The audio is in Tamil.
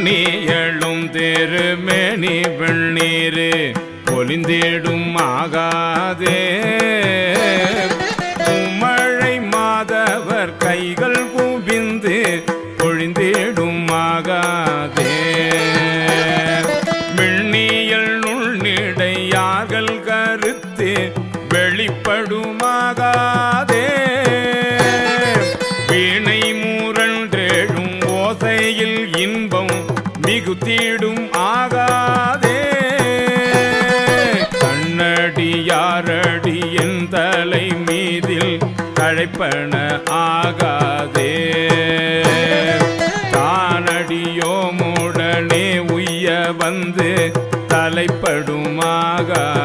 பொன்னியழும் திருமேனி வெண்ணீர் பொலிந்தேடும் ஆகாதே. மழை மாதவர் கைகள் குவிந்து பொழிந்தேடும் ஆகாதே. வெண்ணியல் நுண்ணிடையார்கள் கருத்து வெளிப்படுமாகாதே. வீணை மூரன்றேழும் ஓசையில் இன்பம் மிகுத்திடும் ஆகாதே. கண்ணடி யாரடி என் தலை மீதில் கழைப்பன ஆகாதே. தானடியோமுடனே உய்ய வந்து தலைப்படுமாகாதே